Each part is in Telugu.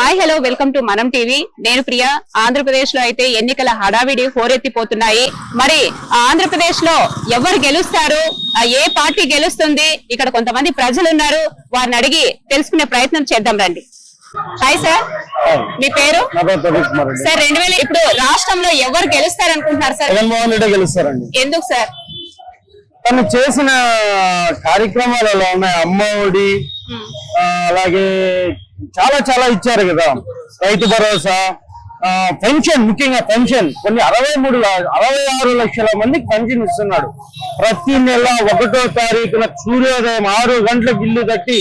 Hi hello welcome to Manam TV. నేను ప్రియ. ఆంధ్రప్రదేశ్లో అయితే ఎన్నికల హడావిడి హోరెత్తిపోతున్నాయి. మరి ఆంధ్రప్రదేశ్లో ఎవరు గెలుస్తారు? ఏ పార్టీ గెలుస్తుంది? ఇక్కడ కొంతమంది ప్రజలు ఉన్నారు వారిని అడిగి తెలుసుకునే ప్రయత్నం చేద్దాం రండి. Hi sir. మీ పేరు? సార్ రెండు వేల ఇప్పుడు రాష్ట్రంలో ఎవరు గెలుస్తారు అనుకుంటున్నారు సార్? జగన్మోహన్ రెడ్డి గెలుస్తారండి. ఎందుకు సార్? తను చేసిన కార్యక్రమాలు ఎలా ఉన్నాయి. అమ్మ ఒడి ఆ, అలాగే చాలా చాలా ఇచ్చారు కదా. రైతు భరోసా పెన్షన్ ముఖ్యంగా పెన్షన్. కొన్ని అరవై మూడు అరవై ఆరు లక్షల మందికి పెన్షన్ ఇస్తున్నాడు. ప్రతి నెల ఒకటో తారీఖున సూర్యోదయం ఆరు గంటలకు ఇల్లు కట్టి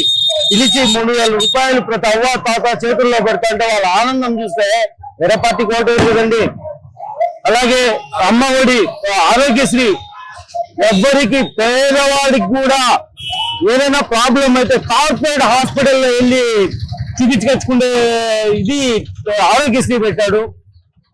పిలిచి మూడు వేల రూపాయలు ప్రతి అవ్వ తాత చేతుల్లో పెడతా అంటే వాళ్ళ ఆనందం చూస్తే వేరే కోట ఓటు కదండి. అలాగే అమ్మ ఒడి ఆరోగ్యశ్రీ. ఎవ్వరికి పేదవాడికి కూడా ఏదైనా ప్రాబ్లం అయితే కార్పొరేట్ హాస్పిటల్లో వెళ్ళి చూపించుకొచ్చుకునే ఇది ఆరోగ్యశ్రీ పెట్టాడు.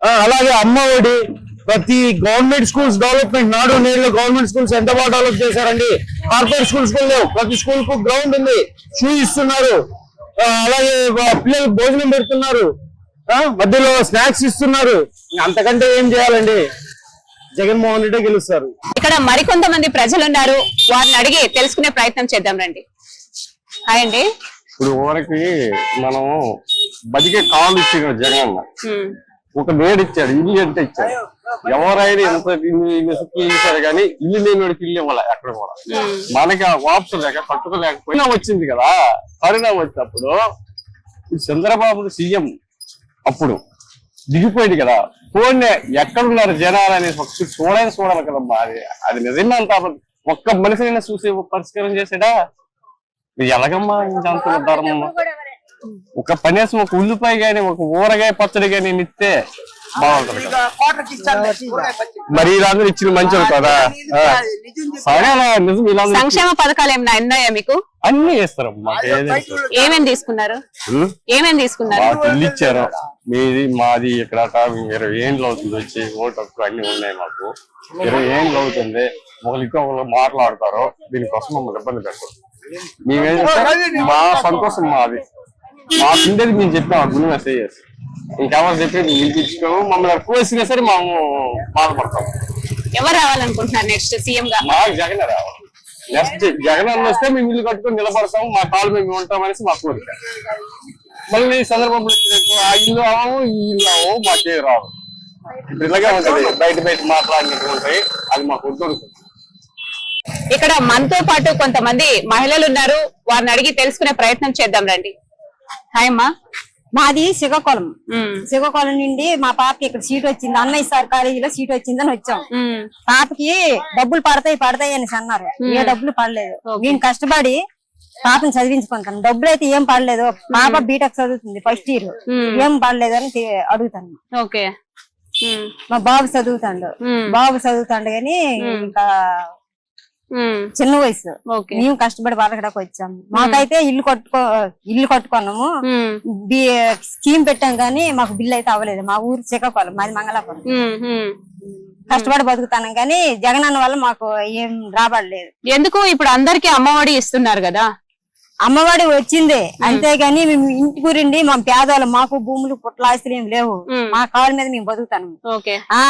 ఆ, అలాగే అమ్మ ఒడి ప్రతి గవర్నమెంట్ స్కూల్స్ డెవలప్మెంట్ నాడు నేడు గవర్నమెంట్ స్కూల్స్ ఎంత బాగా డెవలప్ చేశారండి? కార్పొరేట్ స్కూల్స్ లేవు. ప్రతి స్కూల్కు గ్రౌండ్ ఉంది. షూ ఇస్తున్నారు. అలాగే పిల్లలకు భోజనం పెడుతున్నారు. ఆ, మధ్యలో స్నాక్స్ ఇస్తున్నారు. అంతకంటే ఏం చేయాలండి? జగన్మోహన్ రెడ్డి గెలుస్తారు. ఇక్కడ మరికొంతమంది ప్రజలు ఉన్నారు వారిని అడిగి తెలుసుకునే ప్రయత్నం చేద్దాం రండి. హాయ్ అండి. ఇప్పుడు ఊరికి మనం బతికే కాలు ఇచ్చాడు జగన్ అన్న ఒక వేడి ఇచ్చాడు ఇల్లు అంటే ఇచ్చాడు. ఎవరైనా ఎంత ఇచ్చారు కానీ ఇల్లు లేని వాడికి ఇల్లు ఇవ్వాలి ఎక్కడ కూడా? మనకి ఆ వాప్స్ లేక కట్టుకోలేకపోయినా వచ్చింది కదా? కరోనా వచ్చినప్పుడు చంద్రబాబు సీఎం అప్పుడు దిగిపోయింది కదా? ఫోన్ ఎక్కడున్నారు జనాలు అనేసి ఒకసారి చూడాలి చూడాలి కదమ్మా. అది అది నిజంగా అంత. ఒక్క మనిషినైనా చూసి పరిష్కారం చేసాడా ఎలాగమ్మా ఇంత ధర్మం? ఒక పనేసం ఒక ఉల్లిపాయ గాని ఒక ఊరగాయ పచ్చడి గాని ఇస్తే బాగుంటది. మరి వీళ్ళందరూ ఇచ్చిన మంచోడు కదా. సరే నిజం సంక్షేమ పథకాలు ఏమైనా అందాయా మీకు? అన్ని ఇస్తారు మాకు ఏది ఇస్తారు. ఏమేమి తీసుకున్నారు? ఏమేమి తీసుకున్నారు? ఇల్లు ఇచ్చారు. మీది మాది ఇక్కడ ఇరవై ఏండ్లు అవుతుంది వచ్చి ఓటు హక్కు అన్ని ఉన్నాయి మాకు. ఇరవై ఏండ్లు అవుతుంది. ఒకరికి ఒకరు మాట్లాడతారు. దీనికోసం మమ్మల్ని ఇబ్బంది పెట్టరు మేమేంటంటే మా సంతోషం మాది. మా కిందది మేము చెప్పాం ఆ గుణం చేసి. ఇంకెవరు చెప్పి మేము పిలిపించుకోము మమ్మల్ని ఎక్కువ వేసినా సరే మేము బాధపడతాం. ఎవరు రావాలనుకుంటున్నారు నెక్స్ట్ సీఎం గా? మాకు జగన్ రావాలి. నెక్స్ట్ జగన్ అన్న వస్తే మేము ఇల్లు కట్టుకొని నిలబడతాం మా కాలు మేము ఉంటాం అనేసి మా కోరిక. మళ్ళీ ఈ సందర్భంలో వచ్చినట్టు ఆ ఇల్లు అవ్వము ఈ ఇల్లు అవ్వము మాకే రావు. ఇప్పుడు ఇలాగే ఉంటది బయట బయట మాట్లాడినట్టు ఉంటాయి అది మాకు వద్దు ఇక్కడ మనతో పాటు కొంతమంది మహిళలు ఉన్నారు. వారిని అడిగి తెలుసుకునే ప్రయత్నం చేద్దాం రండి. హాయ్ అమ్మా. మాది శ్రీకాకుళం. శ్రీకాకుళం నుండి మా పాపకి ఇక్కడ సీట్ వచ్చింది. అన్నయ్య సార్ కాలేజీలో సీట్ వచ్చిందని వచ్చాం. పాపకి డబ్బులు పడతాయి పడతాయి అని అన్నారు. ఏ డబ్బులు పడలేదు. నేను కష్టపడి పాపని చదివించుకుంటాను డబ్బులు అయితే ఏం పడలేదు. పాప బీటెక్ చదువుతుంది ఫస్ట్ ఇయర్ ఏం పడలేదు అని అడుగుతాను. ఓకే. మా బాబు చదువుతాడు. బాబు చదువుతాడు కానీ ఇంకా చిన్న వయసు. ఓకే. మేము కష్టపడి బతకడానికి వచ్చాము మాకైతే ఇల్లు కట్టుకో ఇల్లు కట్టుకున్నాము. స్కీమ్ పెట్టాం కానీ మాకు బిల్లు అయితే అవ్వలేదు. మా ఊరు శ్రీకాకుళం మాది మంగళాపురం. కష్టపడి బతుకుతాను కానీ జగనన్న వల్ల మాకు ఏం రాబడలేదు. ఎందుకు? ఇప్పుడు అందరికి అమ్మఒడి ఇస్తున్నారు కదా. అమ్మవాడి వచ్చింది. అంతేగాని మేము ఇంటి గురిండి మా పేదవాళ్ళు మాకు భూములు పుట్ల ఆస్తులు ఏం లేవు. మా కాళ్ళ మీద మేము బతుకుతాను ఆ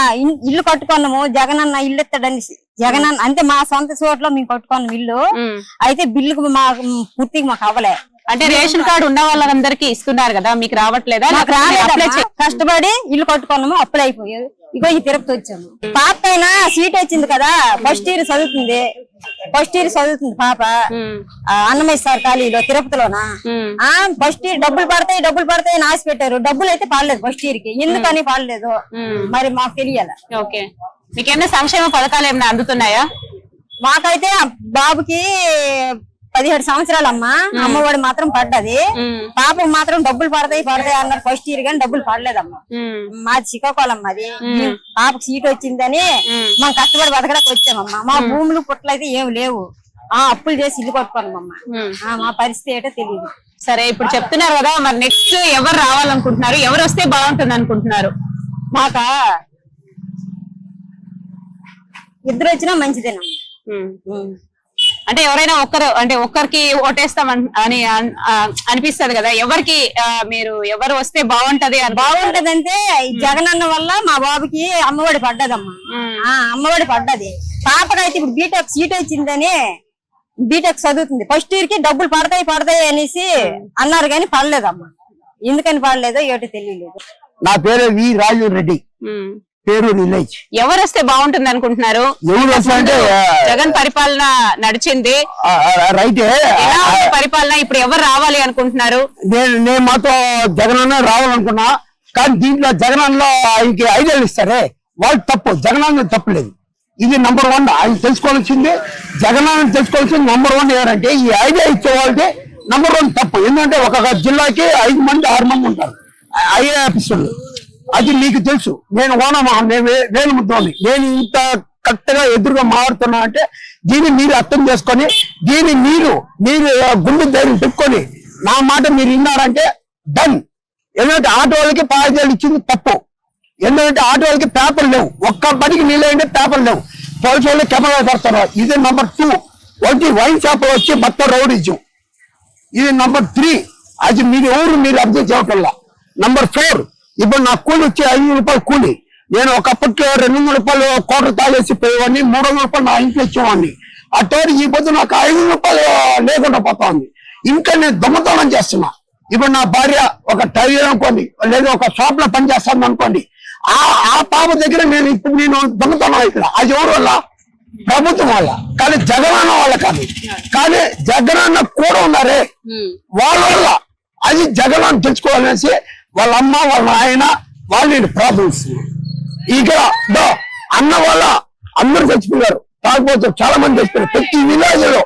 ఇల్లు కట్టుకున్నాము. జగనన్న ఇల్లు ఎత్తాడని జగనన్న అంటే మా సొంత చోట్ల మేము కట్టుకున్నాం ఇల్లు. అయితే బిల్లుకు మా పూర్తిగా మాకు అవ్వలే. అంటే రేషన్ కార్డు ఉన్న వాళ్ళందరికీ ఇస్తున్నారు కదా మీకు రావట్లేదా? కష్టపడి ఇల్లు కట్టుకున్నాము అప్పులు అయిపోయాయి ఇగో ఈ తిరుపతి వచ్చాము. పాప పైన సీట్ వచ్చింది కదా ఫస్ట్ ఇయర్ చదువుతుంది. ఫస్ట్ ఇయర్ చదువుతుంది పాప. అన్నమయ్య సార్ కాలేజీలో తిరుపతిలోనా? ఫస్ట్ ఇయర్ డబ్బులు పడతాయి డబ్బులు పడతాయి అని ఆశ పెట్టారు డబ్బులు అయితే పడలేదు ఫస్ట్ ఇయర్కి. ఎందుకని పడలేదు. మరి మాకు తెలియాల. ఓకే. మీకేమైనా సంక్షేమ పథకాలు ఏమైనా అందుతున్నాయా? మాకైతే బాబుకి పదిహేడు సంవత్సరాలు అమ్మా అమ్మఒడి మాత్రం పడ్డది. పాపకు మాత్రం డబ్బులు పడతాయి పడతాయి అన్నారు ఫస్ట్ ఇయర్ కానీ డబ్బులు పడలేదమ్మా. మాది శ్రీకాకుళం మాది పాపకు సీట్ వచ్చిందని మనం కష్టపడి బతకడానికి వచ్చామమ్మా. మా భూములు పుట్టలు అయితే ఏం లేవు. ఆ అప్పులు చేసి ఇల్లు. ఆ, మా పరిస్థితి ఏంటో తెలియదు సరే ఇప్పుడు చెప్తున్నారు కదా మరి నెక్స్ట్ ఎవరు రావాలనుకుంటున్నారు? ఎవరు వస్తే బాగుంటుంది అనుకుంటున్నారు మాకా ఇద్దరు వచ్చినా మంచిదేనమ్మా. అంటే ఎవరైనా ఒక్కరు అంటే ఒక్కరికి ఓటేస్తాం అన్- అనిపిస్తది కదా. ఎవరికి మీరు ఎవరు వస్తే బాగుంటది అని? బాగుంటదంటే ఈ జగనన్న వల్ల మా బాబుకి అమ్మఒడి పడ్డదమ్మా. ఆ అమ్మఒడి పడ్డది. పాపకైతే ఇప్పుడు బీటెక్ సీట్ వచ్చిందని బీటెక్ చదువుతుంది. ఫస్ట్ ఇయర్కి డబ్బులు పడతాయి పడతాయి అనేసి అన్నారు కానీ పడలేదమ్మా. ఎందుకని పడలేదో ఏటో తెలియలేదు. నా పేరు వి రాజు రెడ్డి. పేరు విలేజ్. ఎవరు వస్తే బాగుంటుంది అనుకుంటున్నారు? ఎవరు వస్తారంటే జగన్ పరిపాలన నడిచింది. రైటే. పరిపాలన? ఇప్పుడు ఎవరు రావాలి అనుకుంటున్నారు? నేను నేను మాతో జగనన్న రావాలనుకున్నా కానీ దీంట్లో జగనన్నలో ఆయనకి ఐడియాలు ఇస్తారే? వాళ్ళు తప్పు. జగనన్న తప్పులేదు ఇది నంబర్ వన్ ఆయన తెలుసుకోవాల్సింది. జగనన్న తెలుసుకోవాల్సింది నంబర్ వన్ ఎవరంటే ఈ ఐడియా ఇచ్చే వాళ్ళకి నంబర్ వన్ తప్పు. ఎందుకంటే ఒక జిల్లాకి ఐదు మంది ఆరు మంది ఉంటారు. ఐఏ ఆఫీసర్లు అది మీకు తెలుసు. నేను ఓనమా నేను నేను ముద్దోని. నేను ఇంత కరెక్ట్గా ఎదురుగా మారుతున్నా అంటే దీన్ని మీరు అర్థం చేసుకొని దీన్ని మీరు మీరు గుండె ధైర్యం పెట్టుకొని నా మాట మీరు విన్నారంటే డన్. ఎందుకంటే ఆటో వాళ్ళకి పాయిజాలు ఇచ్చింది తప్పు. ఎందుకంటే ఆటో వాళ్ళకి పేపర్ లేవు. ఒక్క పనికి నీళ్ళంటే పేపర్ లేవు. పోలీసు వాళ్ళు కెమెరా పెడతారు ఇది నంబర్ టూ ఒకటి వైన్ షాప్ వచ్చి మొత్తం రౌడీజం. ఇది నంబర్ త్రీ అది మీరు ఎవరు మీరు అబ్జర్వ్ చేయటంలా నంబర్ ఫోర్ ఇప్పుడు నా కూలి వచ్చి ఐదు రూపాయలు కూలి. నేను ఒకప్పట్లో రెండు వందల రూపాయలు కోట తాగేసి పోయేవాడిని మూడు వందల రూపాయలు నా ఇంట్లో ఇచ్చేవాడిని. అట్టోడు ఈ పొద్దు నాకు ఐదు రూపాయలు లేకుండా పోతా ఉంది ఇంకా నేను దొంగతనం చేస్తున్నా. ఇప్పుడు నా భార్య ఒక టైలర్ అనుకోండి లేదా ఒక షాప్లో పని చేస్తాను అనుకోండి ఆ ఆ పాప దగ్గర నేను ఇప్పుడు నేను దొంగతనం ఇక్కడ అది ఎవరు వల్ల? ప్రభుత్వం వల్ల. కానీ జగనన్న వాళ్ళ కాదు. కానీ జగనన్న కూడా ఉన్నారే. వాళ్ళ వల్ల. అది జగన్ తెచ్చుకోవాలనేసి వాళ్ళ అమ్మ వాళ్ళ ఆయన వాళ్ళు నేను ప్రార్థిస్తున్నారు ఇక్కడ అన్న వల్ల అందరూ చచ్చిపోయారు. తాగిపోతే చాలా మంది చచ్చిపోయారు. ప్రతి విలేజ్లో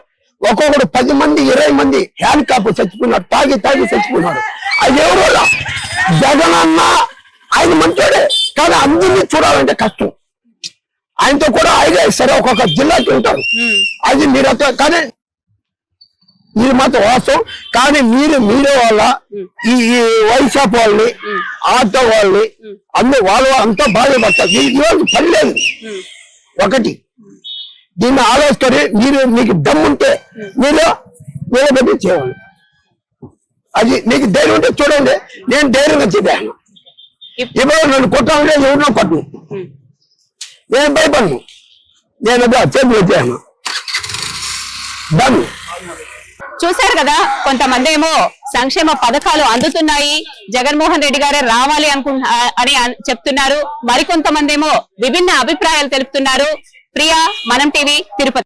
ఒక్కొక్కడు పది మంది ఇరవై మంది హ్యాండికాప్ చచ్చిపోయినారు. తాగి తాగి చచ్చిపోయినారు. అది ఎవరు జగన్ అన్న ఆయన మంచోడే. కానీ అందరినీ చూడాలంటే కష్టం. ఆయనతో కూడా ఐడియా ఇస్తారు ఒక్కొక్క జిల్లాకి ఉంటారు. అది మీరు కానీ మీరు మాత్రం వాస్తవం. కానీ మీరు మీరే వాళ్ళ ఈ వైన్ షాప్ వాళ్ళని ఆటో వాళ్ళని అందరూ వాళ్ళు అంతా బాధపడతారు ఇవాళ పని లేదు. ఒకటి. దీన్ని ఆలోచుకొని మీరు మీకు దమ్ముంటే మీరు నిలబెట్టి చేయాలి. అది మీకు ధైర్యం ఉంటే చూడండి. నేను ధైర్యంగా చెప్పాను. ఇప్పుడు నన్ను కొట్టాలంటే ఎవరినో కొట్టను. నేను భయపడను. నేను అదే చేతులు వచ్చాను. డన్. చూశారు కదా కొంతమంది ఏమో సంక్షేమ పథకాలు అందుతున్నాయి జగన్మోహన్ రెడ్డి గారే రావాలి అనుకుంటున్నా అని చెప్తున్నారు. మరికొంతమంది ఏమో విభిన్న అభిప్రాయాలు తెలుపుతున్నారు. ప్రియా మనం టీవీ తిరుపతి.